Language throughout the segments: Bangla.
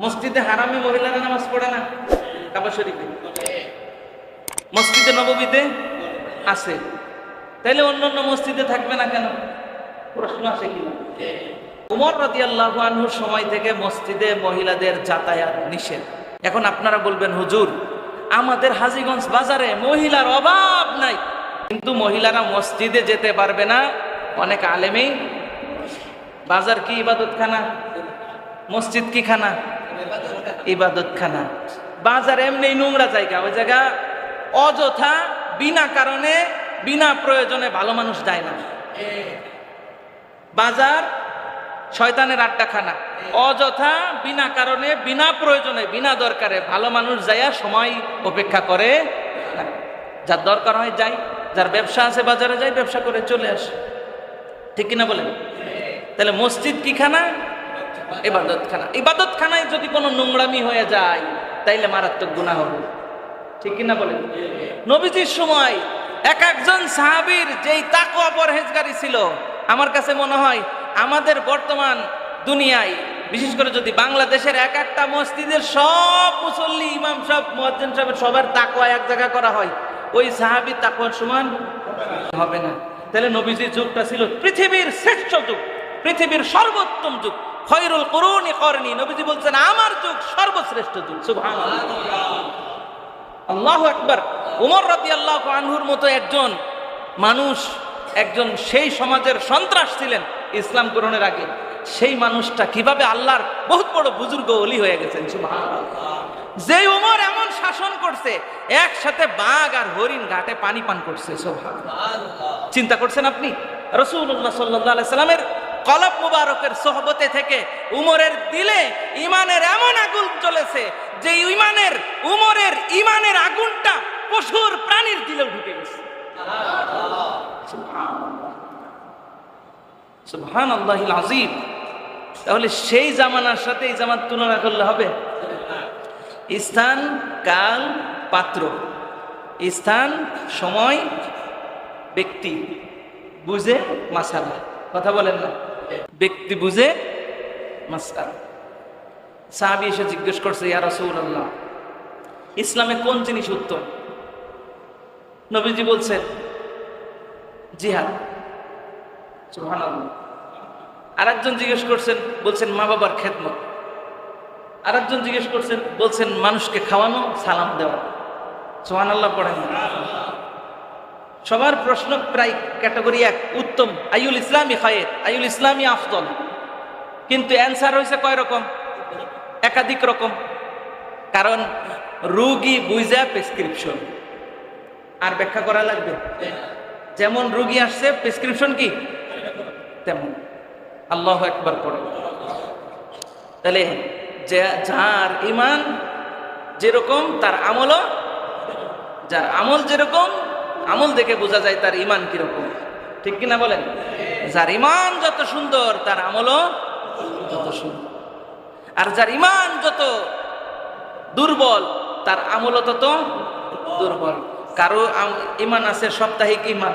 মসজিদে হারামে মহিলারা নামাজ পড়ে না? কাবা শরীফে। মসজিদে নববীতে আছে। তাইলে অন্য অন্য মসজিদে থাকবে না কেন? প্রশ্ন আছে কিনা উমর রাজি আল্লাহানহুর সময় থেকে মসজিদে মহিলাদের যাতায়াত নিষেধ। এখন আপনারা বলবেন, হুজুর, আমাদের হাজীগঞ্জ বাজারে মহিলার অভাব নাই। কিন্তু মহিলারা মসজিদে যেতে পারবে না। অনেক আলেমেই বাজার কি ইবাদতখানা? মসজিদ কি খানা? ইবাদত খানা বাজার এমনি নোংরা জায়গা, ওই জায়গা অযথা, বিনা কারণে, বিনা প্রয়োজনে ভালো মানুষ যায় না। বাজার শয়তানের আড্ডা খানা অযথা, বিনা কারণে, বিনা প্রয়োজনে, বিনা দরকারে ভালো মানুষ যাইয়া সময় অপেক্ষা করে যার দরকার হয় যাই, যার ব্যবসা আছে বাজারে যাই, ব্যবসা করে চলে আসে। ঠিক কিনা বলেন? তাহলে মসজিদ কি খানা? ইবাদত খানায় যদি কোনো নোংরামি হয়ে যায়, তাইলে মারাত্মক গুণা হবে। ঠিক কিনা বলেন? নবীজির সময় এক একজন সাহাবীর যেই তাকওয়া পরহেজগারি ছিল, আমার কাছে মনে হয় আমাদের বর্তমান দুনিয়ায়, বিশেষ করে যদি বাংলাদেশের এক একটা মসজিদের সব মুসল্লি, ইমাম সব মুয়াজ্জিন সাহেবের সবার তাকওয়া এক জায়গা করা হয়, ওই সাহাবী তাকওয়ার সমান হবে না। তাহলে নবীজির যুগটা ছিল পৃথিবীর শ্রেষ্ঠ যুগ, পৃথিবীর সর্বোত্তম যুগ। খয়রুল করুনি করনি। নবীজি বলছেন, আমার যুগ সর্বশ্রেষ্ঠ যুগ। সুবহানাল্লাহ। আল্লাহ একবার উমর রাতি আল্লাহ আনহুর মতো একজন মানুষ, একজন সেই সমাজের সন্ত্রাস ছিলেন ইসলাম গ্রহণের আগে। সেই মানুষটা কীভাবে আল্লাহর বহুত বড় বুজুর্গ অলি হয়ে গেছেন। যে উমর এমন শাসন করছে, একসাথে বাঘ আর হরিণ ঘাটে পানি পান করছে, সুবহানাল্লাহ। চিন্তা করছেন আপনি? রসুল্লাহ সাল্লাহ সাল্লামের কলব মুবারকের সোহবতে থেকে উমরের দিলে ইমানের এমন আগুন চলেছে যে ইমানের উমরের ইমানের আগুনটা পশুর প্রাণীর দিলেও ঢুকে গেছে। সুবহান আল্লাহ আজিম তাহলে সেই জামানার সাথে এই জামার তুলনা করলে হবে? স্থান, কাল, পাত্র। স্থান, সময়, ব্যক্তি। বুঝে, মাসালা। কথা বলেন না। ব্যক্তি বুঝে সাহাবি এসে জিজ্ঞেস করছে, ইয়া রাসূলুল্লাহ, ইসলামে কোন জিনিস উত্তম? নবীজি বলছেন, জিহাদ। সুবহানাল্লাহ। আরেকজন জিজ্ঞেস করছেন, বলছেন, মা বাবার খেদমত। আরেকজন জিজ্ঞেস করছেন, বলছেন, মানুষকে খাওয়ানো, সালাম দেওয়া। সোহান আল্লাহ পড়েন সবার প্রশ্ন প্রায় ক্যাটাগরি এক, উত্তম আইউল ইসলামী খায়ের আইউল ইসলামী আফদল। কিন্তু অ্যান্সার হয়েছে কয় রকম? একাধিক রকম। কারণ রুগী বুঝা প্রেসক্রিপশন। আর ব্যাখ্যা করা লাগবে? যেমন রুগী আসছে, প্রেসক্রিপশন কি? তেমন। আল্লাহ একবার করে তাহলে যার ইমান যেরকম, তার আমলও, যার আমল যেরকম আমল দেখে বোঝা যায় তার ইমান কীরকম। ঠিক কিনা বলেন? যার ইমান যত সুন্দর, তার আমলও যত সুন্দর। আর যার ইমান যত দুর্বল, তার আমলও তত দুর্বল। কারও ইমান আছে সাপ্তাহিক ইমান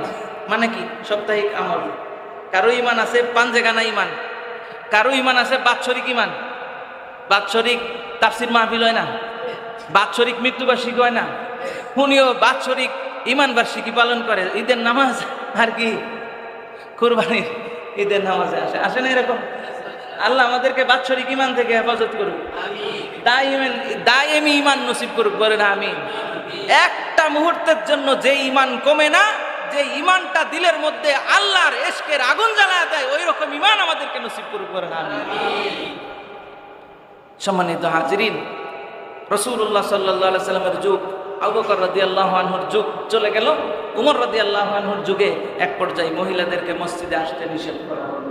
মানে কি? সাপ্তাহিক আমল। কারও ইমান আছে পাঞ্জেগানা ইমান কারও ইমান আছে বাৎসরিক ইমান বাৎসরিক তাফসির মাহফিল হয় না। বাৎসরিক মৃত্যুবার্ষিকী হয় না। উনিও বাৎসরিক ইমান বার্ষিকী পালন করে, ঈদের নামাজ আর কি? কুরবানির ঈদের নামাজে আসে। আসে না এরকম? আল্লাহ আমাদেরকে বাৎসরিক ইমান থেকে হেফাজত করুক। দায়েমি ইমান নসিব করুক বলে না আমি একটা মুহূর্তের জন্য যে ইমান কমে না, যে ইমানটা দিলের মধ্যে আল্লাহর এশকের আগুন জ্বালায় দেয় ওই রকম ইমান আমাদেরকে নসিব করুক বলে না আমি সম্মানিত হাজিরিন রসুল্লাহ সাল্লাহ সাল্লামের যুগ আবুকর রাদি আল্লাহ যুগ চলে গেল। উমর রাদি আল্লাহ আনহুর যুগে এক পর্যায়ে মহিলাদেরকে মসজিদে আসতে নিষেধ করা হলো।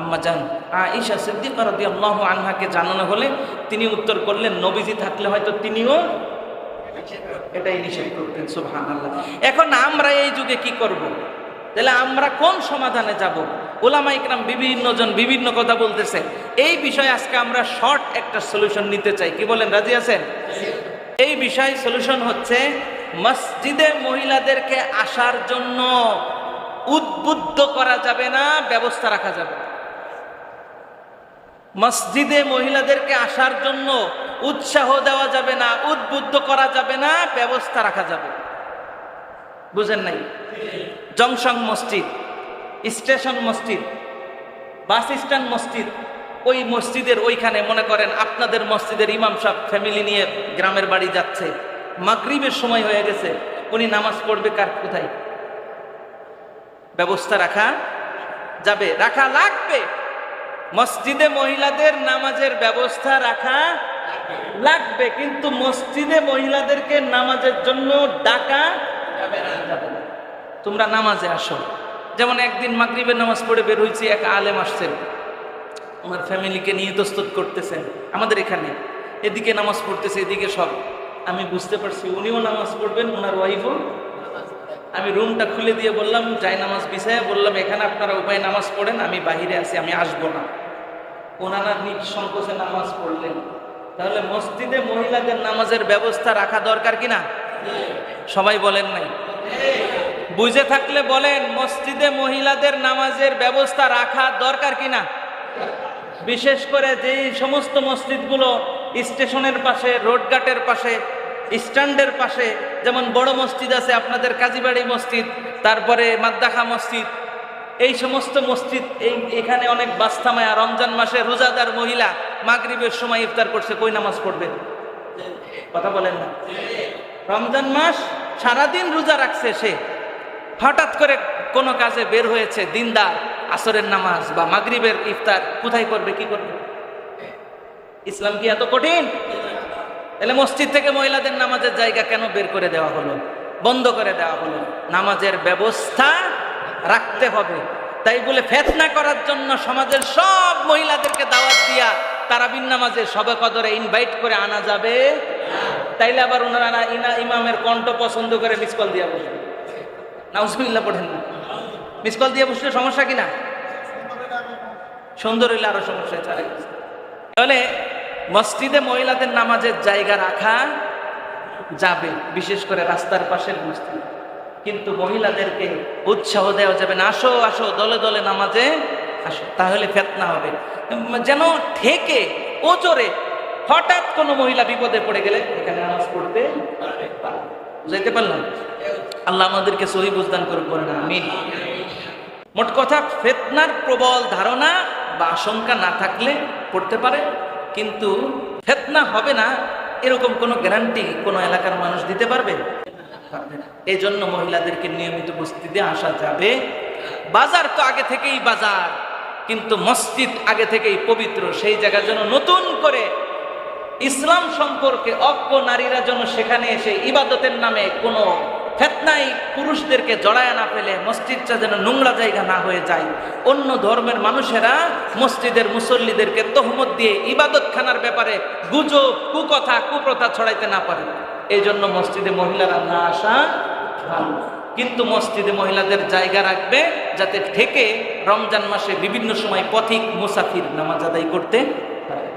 আম্মা জান আইসা সিদ্দিকা রাদি আল্লাহ আনহাকে জানানো হলে তিনি উত্তর করলেন, নবীজি থাকলে হয়তো তিনিও এটাই নিষেধ করতেন সুবহান আল্লাহ এখন আমরা এই যুগে কি করব। তাহলে আমরা কোন সমাধানে যাব? ওলামা ইকরাম বিভিন্ন জন বিভিন্ন কথা বলতেছে। এই বিষয়ে আজকে আমরা শর্ট একটা সলিউশন নিতে চাই। কি বলেন, রাজি আছেন? এই বিষয় সলিউশন হচ্ছে মসজিদে মহিলাদেরকে আসার জন্য উদ্বুদ্ধ করা যাবে না, ব্যবস্থা রাখা যাবে মসজিদে মহিলাদেরকে আসার জন্য উৎসাহ দেওয়া যাবে না, উদ্বুদ্ধ করা যাবে না, ব্যবস্থা রাখা যাবে বুঝেন নাই? জংশন মসজিদ, স্টেশন মসজিদ, বাস স্ট্যান্ড মসজিদ ওই মসজিদের ওইখানে মনে করেন আপনাদের মসজিদের ইমাম সাহেব ফ্যামিলি নিয়ে গ্রামের বাড়ি যাচ্ছে। মাগরিবের সময় হয়ে গেছে। উনি নামাজ পড়বে কার কোথায়? ব্যবস্থা রাখা যাবে, রাখা লাগবে। মসজিদে মহিলাদের নামাজের ব্যবস্থা রাখা লাগবে, কিন্তু মসজিদে মহিলাদেরকে নামাজের জন্য ডাকা যাবে। তোমরা নামাজে আসো। যেমন একদিন মাগরিবের নামাজ পড়ে বের হয়েছি, এক আলেম আসছেন। আমার ফ্যামিলিকে নিয়ে দস্তত করতেছেন, আমাদের এখানে। এদিকে নামাজ পড়তেছে, এদিকে সব। আমি বুঝতে পারছি, উনিও নামাজ পড়বেন ওনার ওয়াইফও। আমি রুমটা খুলে দিয়ে বললাম, যাই নামাজ বিছায়, বললাম, এখানে আপনারা উপায় নামাজ পড়েন, আমি বাহিরে আছি, আমি আসব না। ওনারা নিজ সংকোচে নামাজ পড়লেন। তাহলে মসজিদে মহিলাদের নামাজের ব্যবস্থা রাখা দরকার কিনা সবাই বলেন নাই। বুঝে থাকলে বলেন, মসজিদে মহিলাদের নামাজের ব্যবস্থা রাখা দরকার কিনা বিশেষ করে যেই সমস্ত মসজিদগুলো স্টেশনের পাশে রোডঘাটের পাশে, স্ট্যান্ডের পাশে, যেমন বড় মসজিদ আছে আপনাদের কাজীবাড়ি মসজিদ, তারপরে মাদ্দাখা মসজিদ, এই সমস্ত মসজিদ, এই এখানে অনেক বাস্তামায়া রমজান মাসে রোজাদার মহিলা মাগরিবের সময় ইফতার করছে, কই নামাজ পড়বে? কথা বলেন না। রমজান মাস সারাদিন রোজা রাখছে সে। হঠাৎ করে কোনো কাজে বের হয়েছে, দিনদার। আসরের নামাজ বা মাগরিবের ইফতার কোথায় করবে, কি করবে? ইসলাম কি এত কঠিন? তাহলে মসজিদ থেকে মহিলাদের নামাজের জায়গা কেন বের করে দেওয়া হলো? বন্ধ করে দেওয়া হলো। নামাজের ব্যবস্থা রাখতে হবে। তাই বলে ফেতনা করার জন্য সমাজের সব মহিলাদেরকে দাওয়াত দিয়া তারাবিন নামাজে সবে কদরে ইনভাইট করে আনা যাবে তাইলে আবার ওনারা ইনা ইমামের কণ্ঠ পছন্দ করে মিস কল দিয়া বসবে। নাউজবিল্লা পড়েন মিস কল দিয়ে বসলে সমস্যা কিনা সুন্দর হইলে আরও সমস্যা ছাড়ে। তাহলে মসজিদে মহিলাদের নামাজের জায়গা রাখা যাবে, বিশেষ করে রাস্তার পাশের মসজিদ। কিন্তু মহিলাদেরকে উৎসাহ দেওয়া যাবে না, আসো আসো, দলে দলে নামাজে আসো, তাহলে ফেতনা হবে। যেন ঠেকে ওজোরে হঠাৎ কোনো মহিলা বিপদে পড়ে গেলে এখানে নামাজ পড়তে বুঝাইতে পারলাম? আল্লাহ আমাদেরকে সহি বুঝদান করে পড়ে না আমিন। মোট কথা, ফেতনার প্রবল ধারণা বা আশঙ্কা না থাকলে পড়তে পারে, কিন্তু ফেতনা হবে না, এরকম কোনো গ্যারান্টি কোনো এলাকার মানুষ দিতে পারবে না। এই জন্য মহিলাদেরকে নিয়মিত বস্তিতে আসা যাবে বাজার তো আগে থেকেই বাজার, কিন্তু মসজিদ আগে থেকেই পবিত্র, সেই জায়গার যেন নতুন করে ইসলাম সম্পর্কে অজ্ঞ নারীরা যেন সেখানে এসে ইবাদতের নামে কোনো ফেতনাই পুরুষদেরকে জড়ায় না ফেলে মসজিদটা যেন নোংরা জায়গা না হয়ে যায়। অন্য ধর্মের মানুষেরা মসজিদের মুসল্লিদেরকে তহমত দিয়ে ইবাদতখানার ব্যাপারে গুজব, কুকথা, কুপ্রথা ছড়াইতে না পারে। এই জন্য মসজিদে মহিলারা না আসা ভালো। কিন্তু মসজিদে মহিলাদের জায়গা রাখবে যাতে থেকে রমজান মাসে বিভিন্ন সময় পথিক মুসাফির নামাজ আদায় করতে পারে।